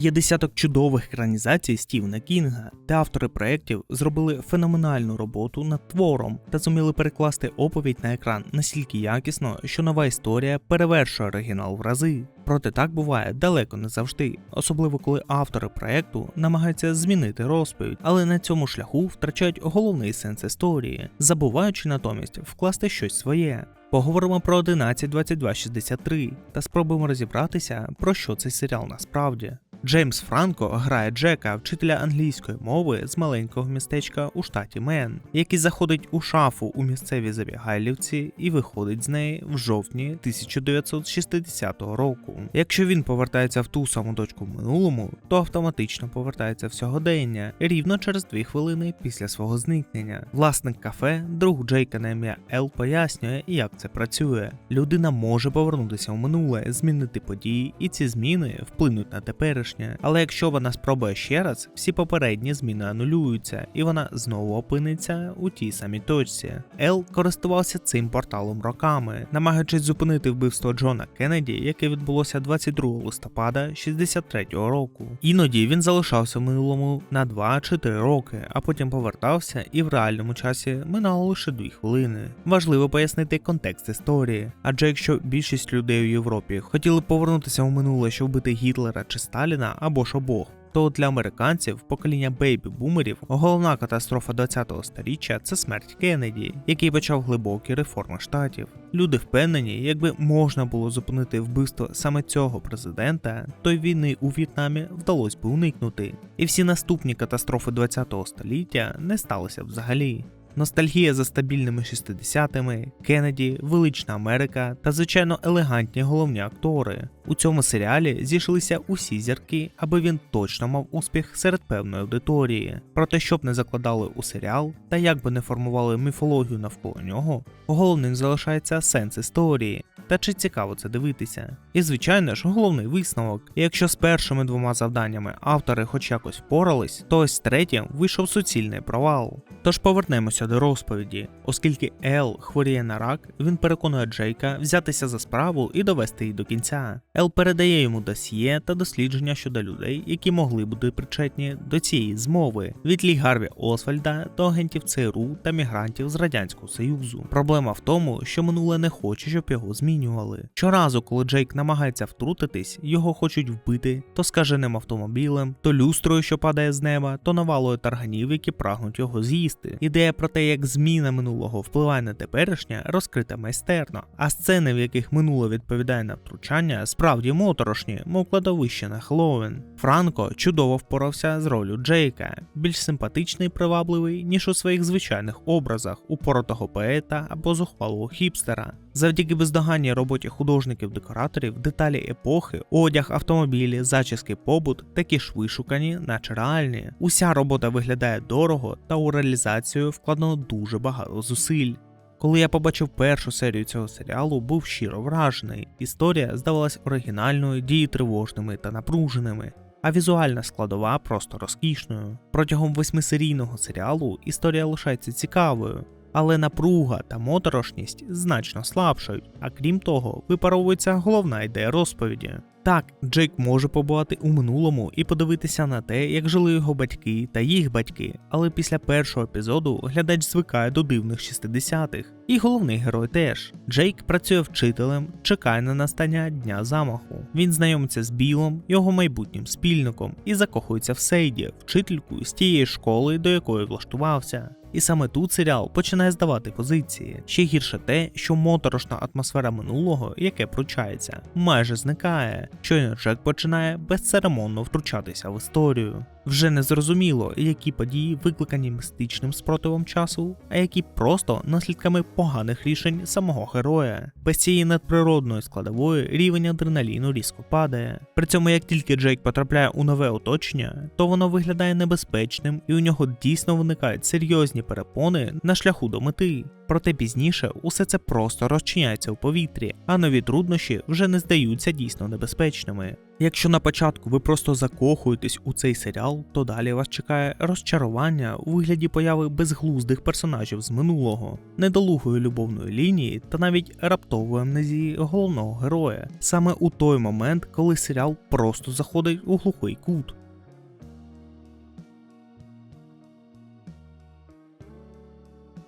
Є десяток чудових екранізацій Стівена Кінга, де автори проєктів зробили феноменальну роботу над твором та зуміли перекласти оповідь на екран настільки якісно, що нова історія перевершує оригінал в рази. Проте так буває далеко не завжди, особливо коли автори проєкту намагаються змінити розповідь, але на цьому шляху втрачають головний сенс історії, забуваючи натомість вкласти щось своє. Поговоримо про 11.22.63 та спробуємо розібратися, про що цей серіал насправді. Джеймс Франко грає Джека, вчителя англійської мови з маленького містечка у штаті Мен, який заходить у шафу у місцевій забігайлівці і виходить з неї в жовтні 1960 року. Якщо він повертається в ту саму точку в минулому, то автоматично повертається в сьогодення рівно через дві хвилини після свого зникнення. Власник кафе, друг Джейка на ім'я Ел, пояснює, як це працює. Людина може повернутися в минуле, змінити події, і ці зміни вплинуть на теперішнє. Але якщо вона спробує ще раз, всі попередні зміни анулюються, і вона знову опиниться у тій самій точці. Ел користувався цим порталом роками, намагаючись зупинити вбивство Джона Кеннеді, яке відбулося 22 листопада 63-го року. Іноді він залишався в минулому на 2-4 роки, а потім повертався, і в реальному часі минало лише 2 хвилини. Важливо пояснити контекст історії, адже якщо більшість людей у Європі хотіли повернутися у минуле, щоб вбити Гітлера чи Сталіна або ж обох. То для американців покоління бейбі-бумерів головна катастрофа 20-го сторіччя це смерть Кеннеді, який почав глибокі реформи штатів. Люди впевнені, якби можна було зупинити вбивство саме цього президента, то й війни у В'єтнамі вдалося би уникнути. І всі наступні катастрофи 20-го століття не сталося взагалі. Ностальгія за стабільними 60-ми, Кеннеді, Велична Америка та, звичайно, елегантні головні актори. У цьому серіалі зійшлися усі зірки, аби він точно мав успіх серед певної аудиторії. Проте, щоб не закладали у серіал та як би не формували міфологію навколо нього, головним залишається сенс історії. Та чи цікаво це дивитися? І звичайно ж, головний висновок. Якщо з першими двома завданнями автори хоч якось впорались, то ось третім вийшов суцільний провал. Тож повернемося до розповіді, оскільки Ел хворіє на рак, він переконує Джейка взятися за справу і довести її до кінця. Ел передає йому досьє та дослідження щодо людей, які могли бути причетні до цієї змови, від Лі Гарві Освальда до агентів ЦРУ та мігрантів з Радянського Союзу. Проблема в тому, що минуле не хоче, щоб його змінювали. Щоразу, коли Джейк намагається втрутитись, його хочуть вбити то скаженим автомобілем, то люстрою, що падає з неба, то навалою тарганів, які прагнуть його з'їсти. Ідея про те, як зміна минулого впливає на теперішнє, розкрита майстерно, а сцени, в яких минуле відповідає на втручання, справді моторошні, мов кладовище на Хеллоуін. Франко чудово впорався з ролю Джейка, більш симпатичний і привабливий, ніж у своїх звичайних образах упоротого поета або зухвалого хіпстера. Завдяки бездоганній роботі художників-декораторів, деталі епохи, одяг, автомобілі, зачіски, побут такі ж вишукані, наче реальні. Уся робота виглядає дорого, та у реалізацію вкладено дуже багато зусиль. Коли я побачив першу серію цього серіалу, був щиро вражений. Історія здавалась оригінальною, дії тривожними та напруженими. А візуальна складова просто розкішною. Протягом восьмисерійного серіалу історія лишається цікавою, але напруга та моторошність значно слабшають, а крім того, випаровується головна ідея розповіді. Так, Джейк може побувати у минулому і подивитися на те, як жили його батьки та їх батьки, але після першого епізоду глядач звикає до дивних 60-х. І головний герой теж. Джейк працює вчителем, чекає на настання дня замаху. Він знайомиться з Білом, його майбутнім спільником, і закохується в Сейді, вчительку з тієї школи, до якої влаштувався. І саме тут серіал починає здавати позиції. Ще гірше те, що моторошна атмосфера минулого, яке пручається, майже зникає. Щойно Джек починає безцеремонно втручатися в історію. Вже не зрозуміло, які події викликані містичним спротивом часу, а які просто наслідками поганих рішень самого героя. Без цієї надприродної складової рівень адреналіну різко падає. При цьому, як тільки Джейк потрапляє у нове оточення, то воно виглядає небезпечним і у нього дійсно виникають серйозні серйозні перепони на шляху до мети. Проте пізніше усе це просто розчиняється у повітрі, а нові труднощі вже не здаються дійсно небезпечними. Якщо на початку ви просто закохуєтесь у цей серіал, то далі вас чекає розчарування у вигляді появи безглуздих персонажів з минулого, недолугої любовної лінії та навіть раптової амнезії головного героя, саме у той момент, коли серіал просто заходить у глухий кут.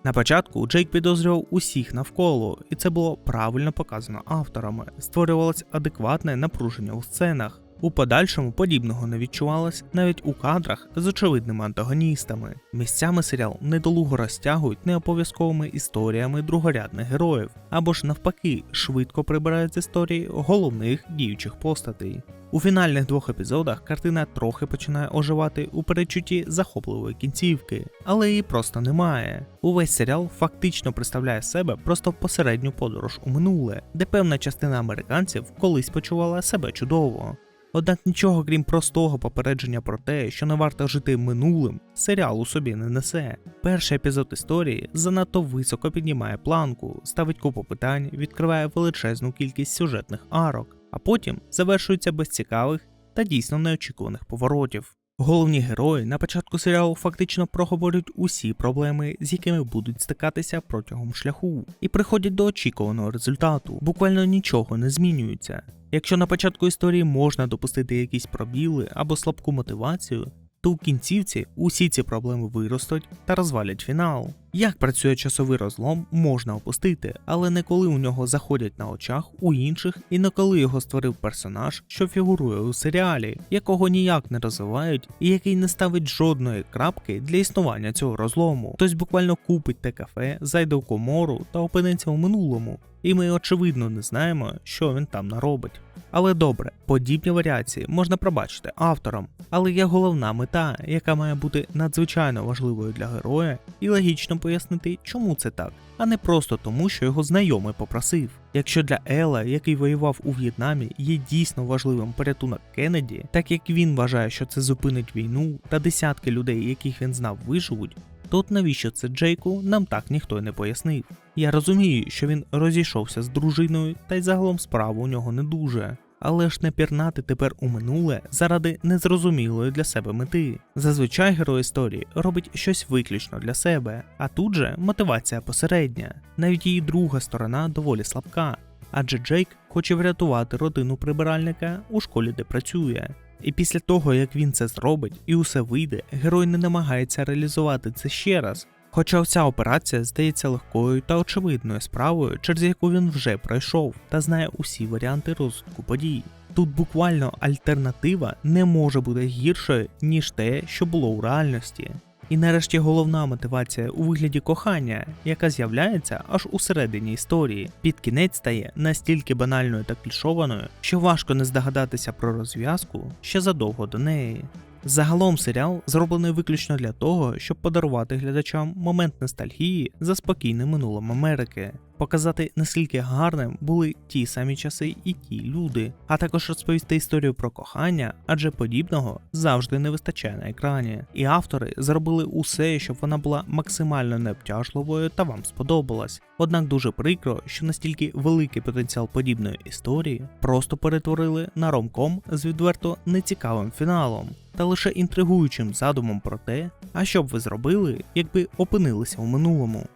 На початку Джейк підозрював усіх навколо, і це було правильно показано авторами. Створювалось адекватне напруження у сценах. У подальшому подібного не відчувалось навіть у кадрах з очевидними антагоністами. Місцями серіал недолуго розтягують необов'язковими історіями другорядних героїв, або ж навпаки, швидко прибирають з історії головних діючих постатей. У фінальних двох епізодах картина трохи починає оживати у передчутті захопливої кінцівки, але її просто немає. Увесь серіал фактично представляє себе просто посередню подорож у минуле, де певна частина американців колись почувала себе чудово. Однак нічого крім простого попередження про те, що не варто жити минулим, серіал у собі не несе. Перший епізод історії занадто високо піднімає планку, ставить купу питань, відкриває величезну кількість сюжетних арок, а потім завершується без цікавих та дійсно неочікуваних поворотів. Головні герої на початку серіалу фактично проговорюють усі проблеми, з якими будуть стикатися протягом шляху, і приходять до очікуваного результату. Буквально нічого не змінюється. Якщо на початку історії можна допустити якісь пробіли або слабку мотивацію, то у кінцівці усі ці проблеми виростуть та розвалять фінал. Як працює часовий розлом, можна опустити, але не коли у нього заходять на очах у інших, і не коли його створив персонаж, що фігурує у серіалі, якого ніяк не розвивають і який не ставить жодної крапки для існування цього розлому. Хтось буквально купить те кафе, зайде в комору та опиниться у минулому, і ми очевидно не знаємо, що він там наробить. Але добре, подібні варіації можна пробачити авторам, але є головна мета, яка має бути надзвичайно важливою для героя, і логічно пояснити, чому це так, а не просто тому, що його знайомий попросив. Якщо для Ела, який воював у В'єтнамі, є дійсно важливим порятунок Кеннеді, так як він вважає, що це зупинить війну, та десятки людей, яких він знав, виживуть. То от навіщо це Джейку, нам так ніхто й не пояснив. Я розумію, що він розійшовся з дружиною, та й загалом справа у нього не дуже. Але ж не пірнати тепер у минуле заради незрозумілої для себе мети. Зазвичай герой історії робить щось виключно для себе, а тут же мотивація посередня. Навіть її друга сторона доволі слабка, адже Джейк хоче врятувати родину прибиральника у школі, де працює. І після того, як він це зробить і усе вийде, герой не намагається реалізувати це ще раз. Хоча ця операція здається легкою та очевидною справою, через яку він вже пройшов та знає усі варіанти розвитку подій. Тут буквально альтернатива не може бути гіршою, ніж те, що було у реальності. І нарешті головна мотивація у вигляді кохання, яка з'являється аж у середині історії, під кінець стає настільки банальною та клішованою, що важко не здогадатися про розв'язку ще задовго до неї. Загалом серіал зроблений виключно для того, щоб подарувати глядачам момент ностальгії за спокійним минулим Америки, показати наскільки гарним були ті самі часи і ті люди, а також розповісти історію про кохання, адже подібного завжди не вистачає на екрані. І автори зробили усе, щоб вона була максимально необтяжливою та вам сподобалась. Однак дуже прикро, що настільки великий потенціал подібної історії просто перетворили на ромком з відверто нецікавим фіналом. Та лише інтригуючим задумом про те, а що б ви зробили, якби опинилися у минулому.